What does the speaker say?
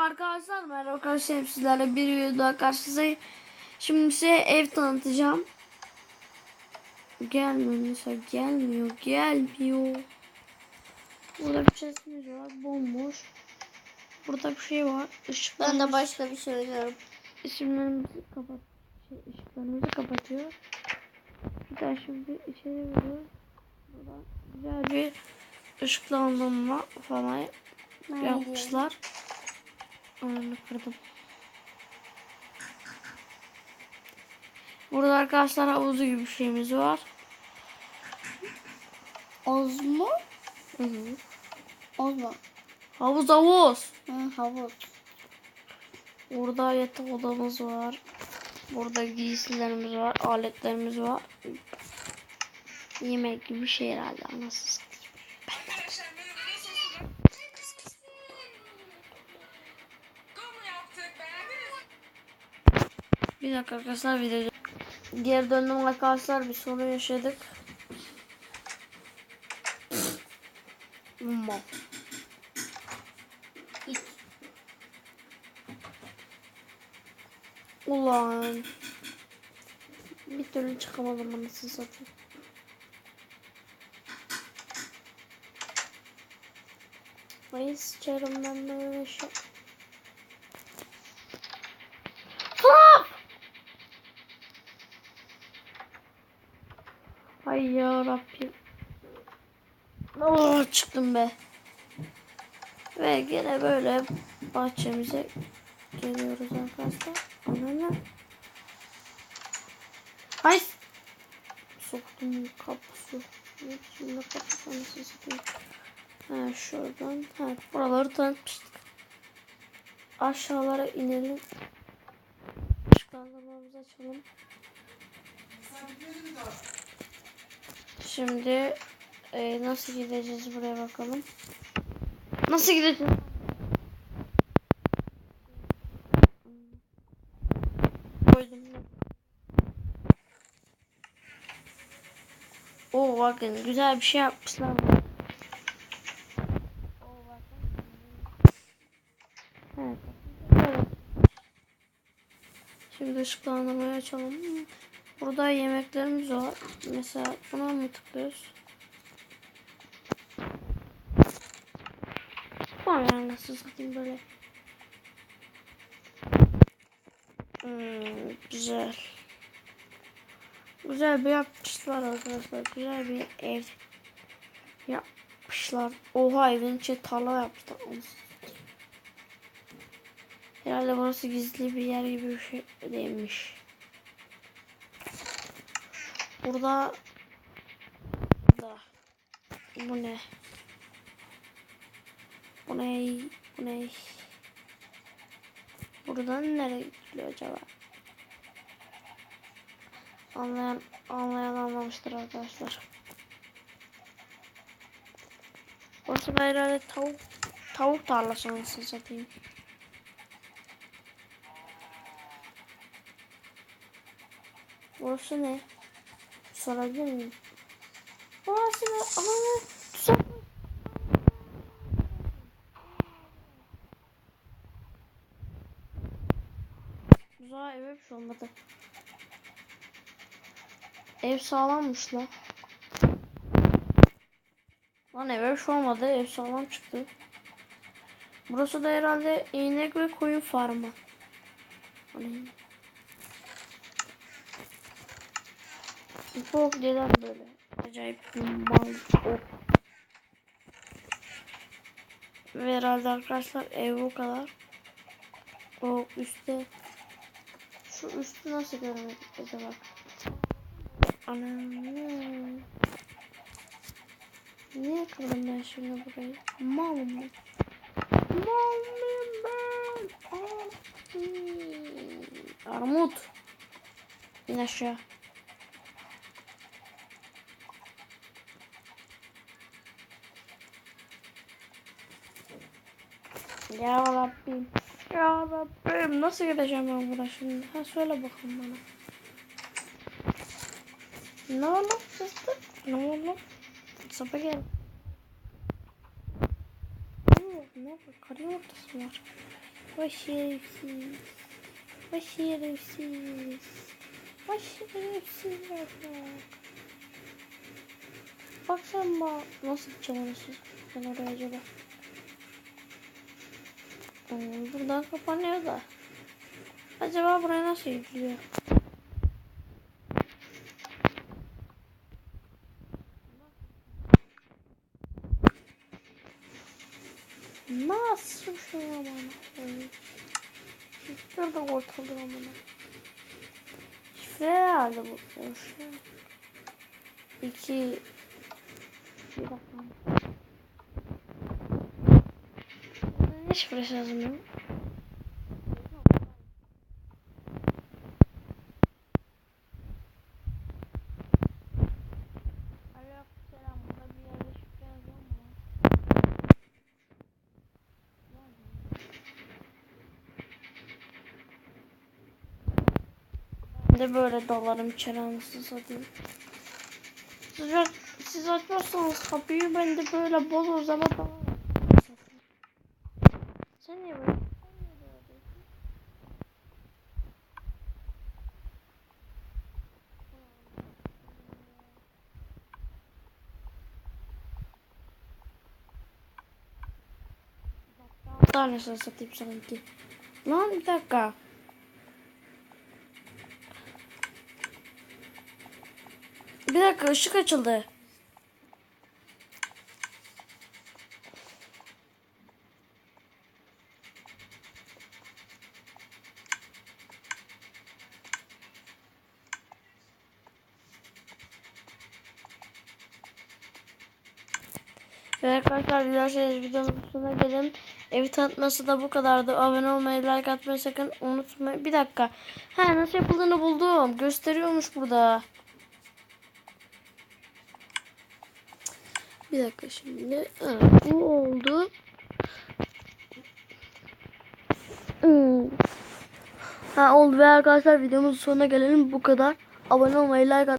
Arkadaşlar merhaba arkadaşlar sizlerle bir videoda karşınızdayım. Şimdi size ev tanıtacağım. Gelmiyor mesela gelmiyor gelmiyor. Burada bir chestimiz var bomboş. Burada bir şey var. Işıklar Ben de başka bir şey oynuyorum. isimlerimizi kapat şey, ışıklarımızı kapatıyor. Bir daha şimdi içeri giriyoruz. Burada güzel bir ışıklandırma falan yapmışlar. Onu kırdım. Burada arkadaşlar havuzu gibi bir şeyimiz var. Oz mu? Hı hı. Oz mu? Havuz havuz. Hı, havuz. Burada yatak odamız var. Burada giysilerimiz var. Aletlerimiz var. Yemek gibi bir şey herhalde. Anasını satayım. Bir dakika arkadaşlar video. Geri döndüm arkadaşlar. Bir sorun yaşadık. İç. Ulan. Bir türlü çıkamadım anasını satayım. Ay sıçarım ben böyle şey. Ay ya Rabbim. Oh, çıktım be. Ve gene böyle bahçemize geliyoruz arkadaşlar. Ananı. Ay. Soktum kapısı. Şimdi kapı anasını satayım. Ha şuradan. Ha buraları tanıtmıştık. Aşağılara inelim. Işıklandırmamızı açalım. Şimdi e, nasıl gideceğiz buraya bakalım. Nasıl gideceğiz? Koydum. Oo bakın güzel bir şey yapmışlar. Evet. Şimdi ışıklandırmayı açalım. Burada yemeklerimiz var. Mesela buna mı tıklıyoruz? Var yani nasıl satayım böyle. Hmm, güzel. Güzel bir yapmışlar arkadaşlar. Güzel bir ev yapmışlar. Oha evin içi tarla yapmışlar. Herhalde burası gizli bir yer gibi bir şey değilmiş. Burada da bu ne? Bu ne? Bu ne? Buradan nereye gidiyor acaba? Anlayan anlayan anlamıştır arkadaşlar. Burası da herhalde tavuk tavuk tarlası anasını satayım. Burası ne? Sorabilir miyim? Burası ne? Ana tuzak. Tuzağa eve bir şey olmadı. Ev sağlammış lan. Lan eve bir şey olmadı. Ev sağlam çıktı. Burası da herhalde inek ve koyun farmı. Hani Çok neden böyle? Acayip mal ok. Ve herhalde arkadaşlar ev bu kadar. O üstte şu üstü nasıl görmedik acaba? Anam. Niye kırdım ben şimdi burayı? Mal mı? Mal mıyım ben? Hmm. Armut. İn aşağı. Ya Rabbim. Ya Rabbim. Nasıl gideceğim ben buradan şimdi? Ha söyle bakalım bana. Ne oldu fıstık? Ne oldu? Sapa gel. Ne oldu? Ne oldu? Kar yumurtası var. Şerefsiz. Vay şerefsiz bak. Sen bak. Nasıl gideceğim orası? Ben oraya acaba. Hmm, buradan kapanıyor da. Acaba buraya nasıl gidiliyor? Nasıl şey aman koyayım. Şifre de ortalığı amına. Şifre herhalde bu. Şifre. İki. Bir dakika. Ne şifresi yazmıyor? Aleykümselam. Burada bir yerde şifre yazıyor mu? Ben de böyle dalarım içeri anasını satayım. Siz, siz açmazsanız kapıyı ben de böyle boz. Sen niye böyle? Tanesini satayım sanki. Lan bir dakika. Bir dakika ışık açıldı. Ve arkadaşlar dilerseniz videonun sonuna gelin. Evi tanıtması da bu kadardı. Abone olmayı, like atmayı sakın unutmayın. Bir dakika. Ha nasıl yapıldığını buldum. Gösteriyormuş burada. Bir dakika şimdi. Ha, bu oldu. Hmm. Ha oldu ve arkadaşlar videomuzun sonuna gelelim. Bu kadar. Abone olmayı, like atmayı